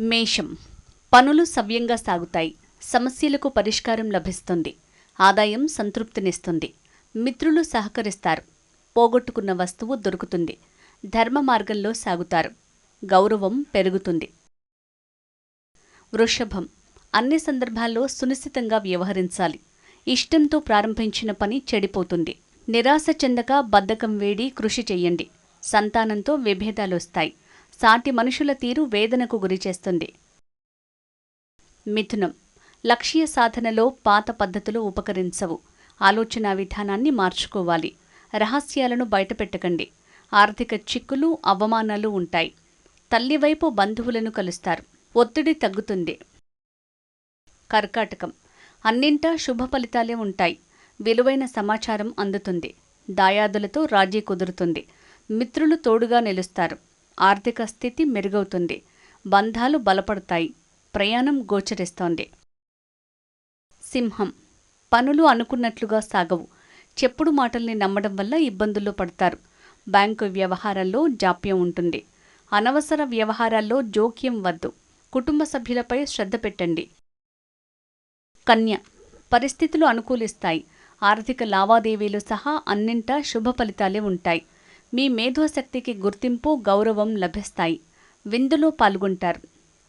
మేషం. పనులు సవ్యంగా సాగుతాయి. సమస్యలకు పరిష్కారం లభిస్తుంది. ఆదాయం సంతృప్తినిస్తుంది. మిత్రులు సహకరిస్తారు. పోగొట్టుకున్న వస్తువు దొరుకుతుంది. ధర్మ మార్గంలో సాగుతారు. గౌరవం పెరుగుతుంది. వృషభం. అన్ని సందర్భాల్లో సునిశ్చితంగా వ్యవహరించాలి. ఇష్టంతో ప్రారంభించిన పని చెడిపోతుంది. నిరాశ చెందక బద్ధకం వేడి కృషి చెయ్యండి సంతానంతో విభేదాలొస్తాయి సాటి మనుషుల తీరు వేదనకు గురిచేస్తుంది మిథునం. లక్ష్య సాధనలో పాత పద్ధతులు ఉపకరించవు. ఆలోచనా విధానాన్ని మార్చుకోవాలి. రహస్యాలను బయటపెట్టకండి. ఆర్థిక చిక్కులు అవమానాలు ఉంటాయి. తల్లివైపు బంధువులను కలుస్తారు. ఒత్తిడి తగ్గుతుంది. కర్కాటకం. అన్నింటా శుభ ఫలితాలే ఉంటాయి. విలువైన సమాచారం అందుతుంది. దాయాదులతో రాజీ కుదురుతుంది. మిత్రులు తోడుగా నిలుస్తారు. ఆర్థిక స్థితి మెరుగవుతుంది. బంధాలు బలపడతాయి. ప్రయాణం గోచరిస్తోంది. సింహం. పనులు అనుకున్నట్లుగా సాగవు. చెప్పుడు మాటల్ని నమ్మడం వల్ల ఇబ్బందుల్లో పడతారు. బ్యాంకు వ్యవహారాల్లో జాప్యం ఉంటుంది. అనవసర వ్యవహారాల్లో జోక్యం వద్దు. కుటుంబ సభ్యులపై శ్రద్ధ పెట్టండి. కన్య. పరిస్థితులు అనుకూలిస్తాయి. ఆర్థిక లావాదేవీలు సహా అన్నింటా శుభ ఫలితాలే ఉంటాయి. మీ మేధోశక్తికి గుర్తింపు గౌరవం లభిస్తాయి. విందులో పాల్గొంటారు.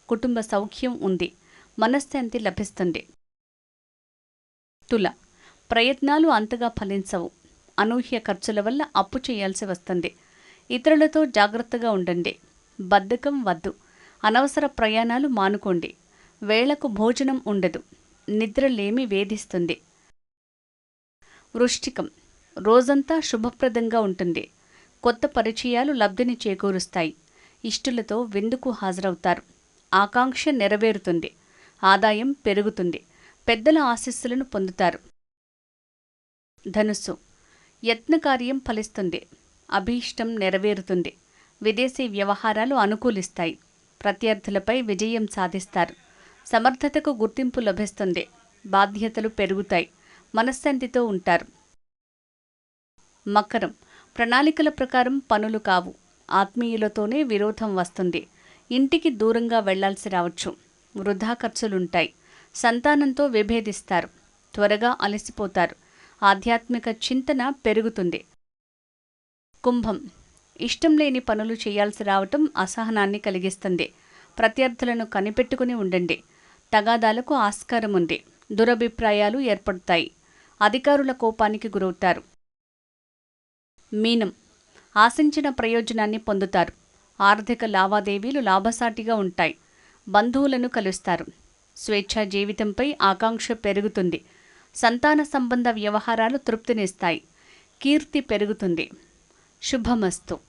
కుటుంబ సౌఖ్యం ఉంది. మనశ్శాంతి లభిస్తుంది. తుల. ప్రయత్నాలు అంతగా ఫలించవు. అనూహ్య ఖర్చుల వల్ల అప్పు చేయాల్సి వస్తుంది. ఇతరులతో జాగ్రత్తగా ఉండండి. బద్ధకం వద్దు. అనవసర ప్రయాణాలు మానుకోండి. వేళకు భోజనం ఉండదు. నిద్రలేమి వేధిస్తుంది. వృష్టికం. రోజంతా శుభప్రదంగా ఉంటుంది. కొత్త పరిచయాలు లబ్ధిని చేకూరుస్తాయి. ఇష్టులతో విందుకు హాజరవుతారు. ఆకాంక్ష నెరవేరుతుంది. ఆదాయం పెరుగుతుంది. పెద్దల ఆశీస్సులను పొందుతారు. ధనుస్సు. యత్నకార్యం ఫలిస్తుంది. అభీష్టం నెరవేరుతుంది. విదేశీ వ్యవహారాలు అనుకూలిస్తాయి. ప్రత్యర్థులపై విజయం సాధిస్తారు. సమర్థతకు గుర్తింపు లభిస్తుంది. బాధ్యతలు పెరుగుతాయి. మనశ్శాంతితో ఉంటారు. మకరం. ప్రణాళికల ప్రకారం పనులు కావు. ఆత్మీయులతోనే విరోధం వస్తుంది. ఇంటికి దూరంగా వెళ్ళాల్సి రావచ్చు. వృధా ఖర్చులుంటాయి. సంతానంతో విభేదిస్తారు. త్వరగా అలసిపోతారు. ఆధ్యాత్మిక చింతన పెరుగుతుంది. కుంభం. ఇష్టం లేని పనులు చేయాల్సి రావటం అసహనాన్ని కలిగిస్తుంది. ప్రత్యర్థులను కనిపెట్టుకుని ఉండండి. తగాదాలకు ఆస్కారం ఉంది దురభిప్రాయాలు ఏర్పడతాయి. అధికారుల కోపానికి గురవుతారు. మీనం. ఆశించిన ప్రయోజనాన్ని పొందుతారు. ఆర్థిక లావాదేవీలు లాభసాటిగా ఉంటాయి. బంధువులను కలుస్తారు. స్వేచ్ఛా జీవితంపై ఆకాంక్ష పెరుగుతుంది. సంతాన సంబంధ వ్యవహారాలు తృప్తినిస్తాయి. కీర్తి పెరుగుతుంది. శుభమస్తు.